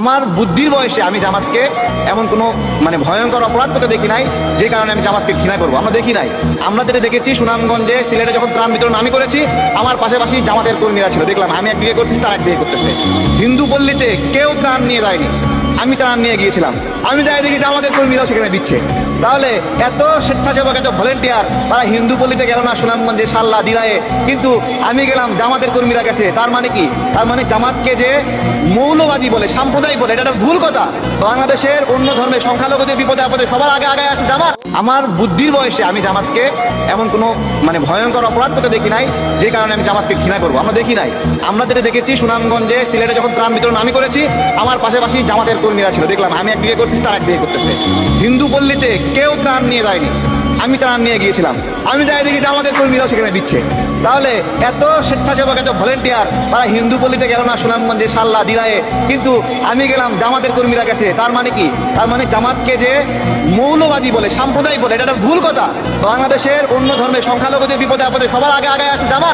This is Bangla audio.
আমার বুদ্ধির বয়সে আমি জামাতকে এমন কোনো মানে ভয়ঙ্কর অপরাধ করতে দেখি নাই, যে কারণে আমি জামাতকে ঘৃণা করব। আমরা দেখি নাই। আমরা যেটা দেখেছি সুনামগঞ্জে সিলেটে যখন ত্রাণ বিতরণ আমি করেছি, আমার পাশাপাশি জামাতের কর্মীরা ছিল। দেখলাম আমি একদিকে করতেছি, তার একদিকে করতেছে। হিন্দু পল্লীতে কেউ ত্রাণ নিয়ে যায়নি। আমি ত্রাণ নিয়ে গিয়েছিলাম। আমি যাই দেখি জামাতের কর্মীরাও সেখানে দিচ্ছে। তাহলে এত স্বেচ্ছাসেবক, এত ভলেন্টিয়ার, তারা হিন্দু পল্লীতে গেল না সুনামগঞ্জে, সাল্লা দিরায়ে কিন্তু আমি গেলাম জামাতের কর্মীরা গেছে। তার মানে কি? তার মানে জামাতকে যে মৌলবাদী বলে, সাম্প্রদায়িক বলে, এটা একটা ভুল কথা। বাংলাদেশের অন্য ধর্মের সংখ্যালঘুদের বিপদে আপদে সবার আগে আগে আছে জামাত। আমার বুদ্ধির বয়সে আমি জামাতকে এমন কোনো মানে ভয়ঙ্কর অপরাধ করতে দেখি নাই, যে কারণে আমি জামাতকে ঘৃণা করব। আমরা দেখি নাই। আমরা যেটা দেখেছি, সুনামগঞ্জে সিলেটে যখন ত্রাণ বিতরণ আমি করেছি, আমার পাশাপাশি জামাতের কর্মীরা ছিল, দেখলাম আমি একদিকে করতেছি, তার একদিকে করতেছে। হিন্দু পল্লীতে কেউ ত্রাণ নিয়ে যায়নি। আমি ত্রাণ নিয়ে গিয়েছিলাম। আমি যাই দেখি জামাতের কর্মীরাও সেখানে দিচ্ছে। তাহলে এত স্বেচ্ছাসেবক, এত ভলেন্টিয়ার, তারা হিন্দু পল্লীতে গেল না সুনামগঞ্জে, সাল্লা, দিরায়ে। কিন্তু আমি গেলাম জামাতের কর্মীরা গেছে তার মানে কি? তার মানে জামাতকে যে মৌলবাদী বলে, সাম্প্রদায়িক বলে, এটা একটা ভুল কথা। বাংলাদেশের অন্য ধর্মের সংখ্যালঘুদের বিপদে আপদে সবার আগে আগে আছে জামাত।